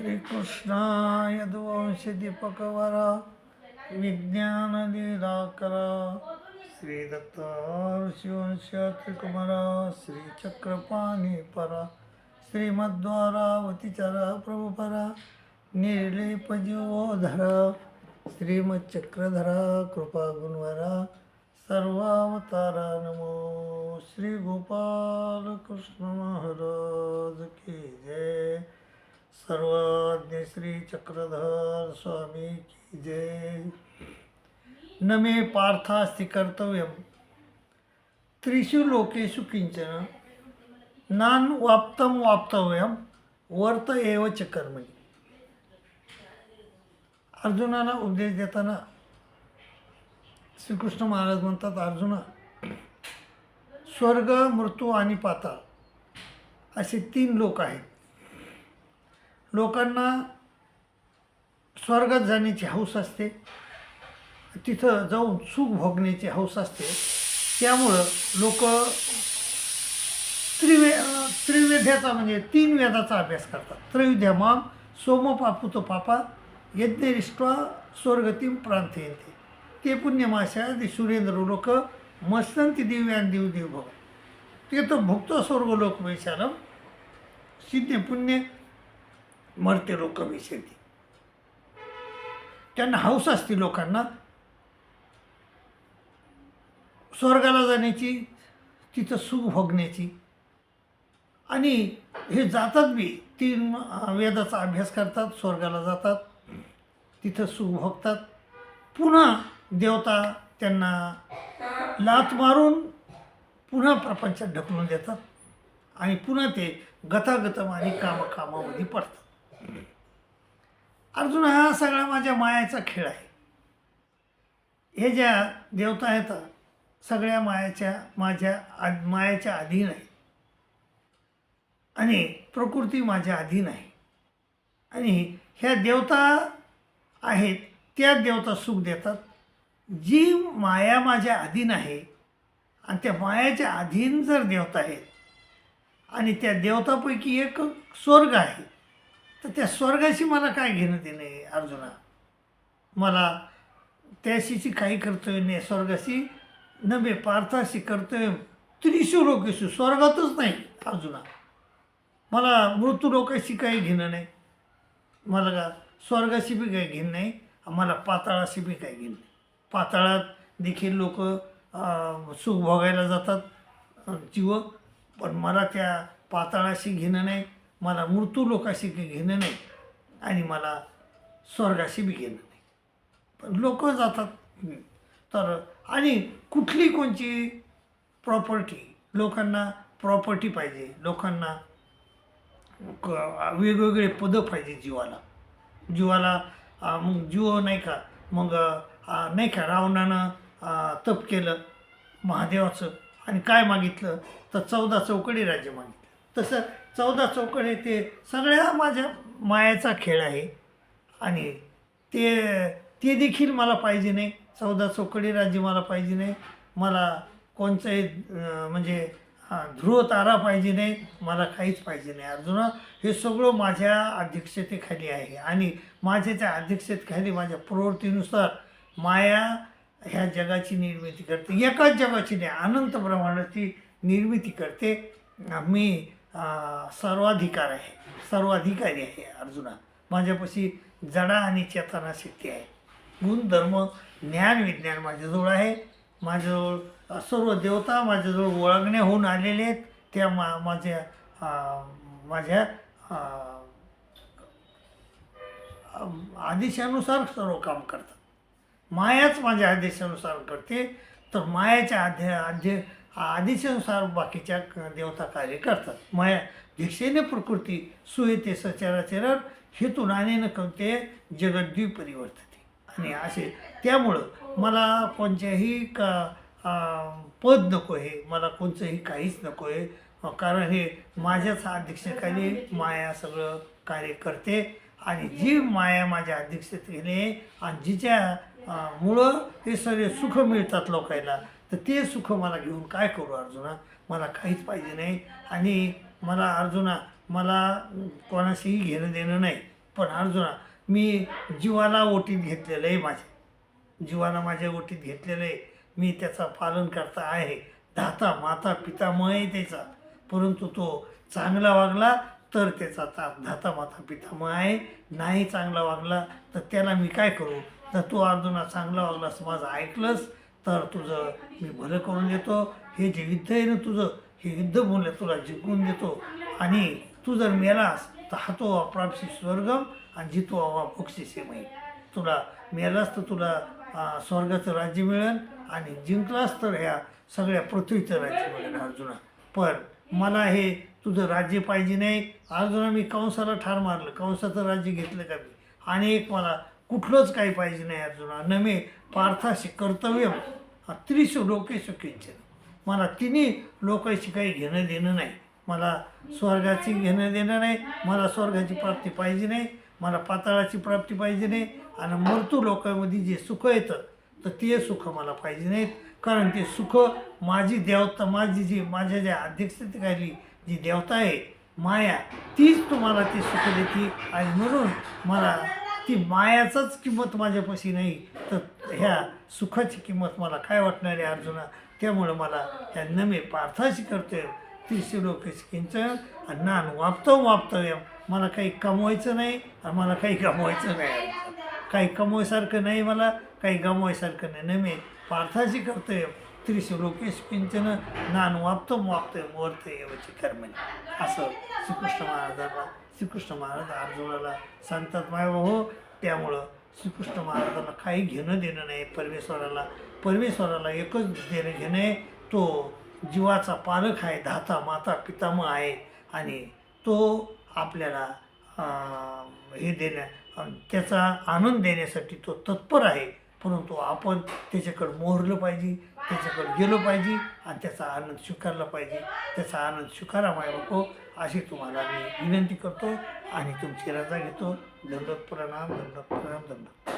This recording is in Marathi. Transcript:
श्रीकृष्णाय दीपकवरा विज्ञानलीलाकरा। श्रीदत्ता ऋषिवंश श्रीचक्रपाणी परा श्रीमद्वारावतीचरा प्रभुपरा निर्लेपजीवोधरा श्रीमच्चक्रधरा कृपा गुणवरा सर्वावतारा नमो श्री गोपाल कृष्ण महाराज की जय। सर्वज्ञ श्री चक्रधर स्वामी की जय। न मे पार्थास्ति कर्तव्यम। त्रिषु लोकेषु किंचन नान वाप्तम वाप्तव्यम। वर्त एव च कर्मणी। अर्जुनाला उपदेश देताना श्रीकृष्ण महाराज म्हणतात अर्जुना स्वर्ग मृत्यू आणि पाताळ असे तीन लोक आहेत. लोकांना स्वर्गात जाण्याची हौस असते. तिथं जाऊन सुख भोगण्याची हौस असते. त्यामुळं लोक त्रिवे त्रिवेद्याचा म्हणजे तीन वेदाचा अभ्यास करतात. त्रैविद्या माम सोमपापुत पापा यज्ञरिष्ट्वा स्वर्गतीम प्रांत येते ते पुण्यमाशा ते सुरेंद्र लोक मस्तंती दिव्यान दिव देव भव. ते तर भुक्त स्वर्ग लोक वैशालम सिद्ध पुण्य मरते लोक विषयती त्यांना हौस असते लोकांना. स्वर्गाला जाण्याची तिथं सुख भोगण्याची. आणि हे जातात बी तीन वेदाचा अभ्यास करतात स्वर्गाला जातात तिथं सुख भोगतात. पुन्हा देवता त्यांना लात मारून पुन्हा प्रपंचात ढकलून देतात. आणि पुन्हा ते गतागतम आणि कामकामामध्ये पडतात. अर्जुन हा सगळा माझ्या मायाचा खेळ आहे. हे ज्या देवता आहेत सगळ्या मायाच्या माझ्या आ मायाच्या अधीन आहे. आणि प्रकृती माझ्या अधीन आहे. आणि ह्या देवता आहेत त्या देवता सुख देतात. जी माया माझ्या अधीन आहे आणि त्या मायाच्या अधीन जर देवता आहेत आणि त्या देवतापैकी एक स्वर्ग आहे तर त्या स्वर्गाशी मला काय घेणं देणं आहे अर्जुना? मला त्याशीची काही कर्तव्य नाही स्वर्गाशी नव्हे पार्थाशी कर्तव्य त्रिशू लोकेशू स्वर्गातच नाही अर्जुना. मला मृत्यू लोकाशी काही घेणं नाही. मला का स्वर्गाशी बी काही घेणं नाही मला पाताळाशी बी काही घेणं नाही. पाताळात देखील लोक सुख भोगायला जातात जीव. पण मला त्या पाताळाशी घेणं नाही. मला मृत्यू लोकाशी काही घेणं नाही आणि मला स्वर्गाशी बी घेणं नाही. पण लोक जातात. तर आणि कुठली कोणची प्रॉपर्टी लोकांना प्रॉपर्टी पाहिजे. लोकांना क- वेगवेगळे पदं पाहिजे जीवाला. जीवाला मग जीव नाही का? मग नाही का? रावणानं तप केलं महादेवाचं आणि काय मागितलं? तर चौदा चौकडी राज्य मागितलं. तसं चौदा चौकडी ते सगळ्या माझ्या मायाचा खेळ आहे. आणि ते ते देखील मला पाहिजे नाही. चौदा चौकडी राज्य मला पाहिजे नाही. मला कोणचंही म्हणजे ध्रुव तारा पाहिजे नाही. मला काहीच पाहिजे नाही. अर्जुना हे सगळं माझ्या अध्यक्षतेखाली आहे. आणि माझ्या त्या अध्यक्षतेखाली माझ्या प्रवृत्तीनुसार माया ह्या जगाची निर्मिती करते. एकाच जगाची नाही अनंत ब्रह्मांडाची निर्मिती करते. मी सर्वाधिकार आहे. सर्वाधिकारी आहे अर्जुना. माझ्यापाशी जडा आणि चेतना शक्ती आहे. गुण धर्म ज्ञान विज्ञान माझ्याजवळ आहे. माझ्याजवळ सर्व देवता माझ्याजवळ ओळखण्या होऊन आलेले आहेत. त्या मा माझ्या माझ्या आदेशानुसार सर्व काम करतात. मायाच माझ्या आदेशानुसार करते. तर मायाच्या आध्या आध्य आदेशानुसार बाकीच्या देवता कार्य करतात. माया दीक्षेने प्रकृती सुयते सचराचरण हेतून अनेन कवते जगद्वी परिवर्तते आणि असे त्यामुळं मला कोणत्याही का पद नको आहे मला कोणचंही काहीच नको आहे कारण हे माझ्याच अध्यक्षतेखाली माया सगळं कार्य करते. आणि जी माया माझ्या अध्यक्षतेने आणि जिच्या मुळं हे सगळे सुख मिळतात लोकांना तर ते सुख मला घेऊन काय करू अर्जुना? मला काहीच पाहिजे नाही. आणि मला अर्जुना मला कोणाशीही घेणं देणं नाही. पण अर्जुना मी जीवाला ओटीत घेतलेलं आहे माझ्या जीवाला माझ्या ओटीत घेतलेलं आहे. मी त्याचा पालन करता आहे. धाता माता पितामह आहे त्याचा. परंतु तो चांगला वागला तर त्याचा ताप धाता माता पितामह आहे. नाही चांगला वागला तर त्याला मी काय करू? तर तू अर्जुना चांगला वागलास माझं ऐकलंस. तर तुझं मी भलं करून देतो हे जे युद्ध आहे ना तुझं हे युद्ध बोलले तुला जिंकून देतो. आणि तू जर मेलास तर हातो अप्रापशी स्वर्गम आणि जितो अवा बक्षिसे माहीत तुला मेलास तर तुला स्वर्गाचं राज्य मिळेल आणि जिंकलास तर ह्या सगळ्या पृथ्वीचं राज्य मिळेल अर्जुना. पण मला हे तुझं राज्य पाहिजे नाही. अर्जुना मी कंसाला ठार मारलं. कंसाचं राज्य घेतलं का मी? आणि एक मला कुठलंच काही पाहिजे नाही अर्जुना. न मे पार्थाशी कर्तव्य त्रिशू लोकेशु किंचन मला तिन्ही लोकांशी काही घेणं देणं नाही. मला स्वर्गाची घेणं देणं नाही. मला स्वर्गाची प्राप्ती पाहिजे नाही. मला पाताळाची प्राप्ती पाहिजे नाही. आणि मृत्यू लोकांमध्ये जे सुख येतं तर ते सुख मला पाहिजे नाहीत. कारण ते सुख माझी देवता माझी जी माझ्या ज्या अध्यक्षतेखाली जी देवता आहे माया तीच तुम्हाला ते सुख देते. आणि म्हणून मला ती मायाचाच किंमत माझ्यापाशी नाही. तर ह्या सुखाची किंमत मला काय वाटणार आहे अर्जुना? त्यामुळं मला त्या नमे पार्थाशी करतोय. ती शिरोकेश किंच आणि नान वापतो वापतव्य मला काही कमवायचं नाही आणि मला काही गमवायचं नाही. काही कमवायसारखं नाही मला काही गमवायसारखं नाही. नमे पार्थाशी करतोय त्रिशलोकेश किंचन नान वापतं वापतोय मोरते येवची कर्मणी. असं श्रीकृष्ण महाराजांना श्रीकृष्ण महाराज अर्जुनाला सांगतात माय हो त्यामुळं श्रीकृष्ण महाराजांना काही घेणं देणं नाही. परमेश्वराला परमेश्वराला एकच देणं घेणं आहे. तो जीवाचा पालक आहे धाता माता पितामह आहे आणि तो आपल्याला हे देण्या त्याचा आनंद देण्यासाठी तो तत्पर आहे. परंतु आपण त्याच्याकडं मोहरलं पाहिजे त्याच्याकडं गेलो पाहिजे आणि त्याचा आनंद स्वीकारला पाहिजे. त्याचा आनंद स्वीकारा माय बापो अशी तुम्हाला मी विनंती करतो आणि तुमची रजा घेतो. दंडत प्रणाम दंडत प्रणाम दंडोत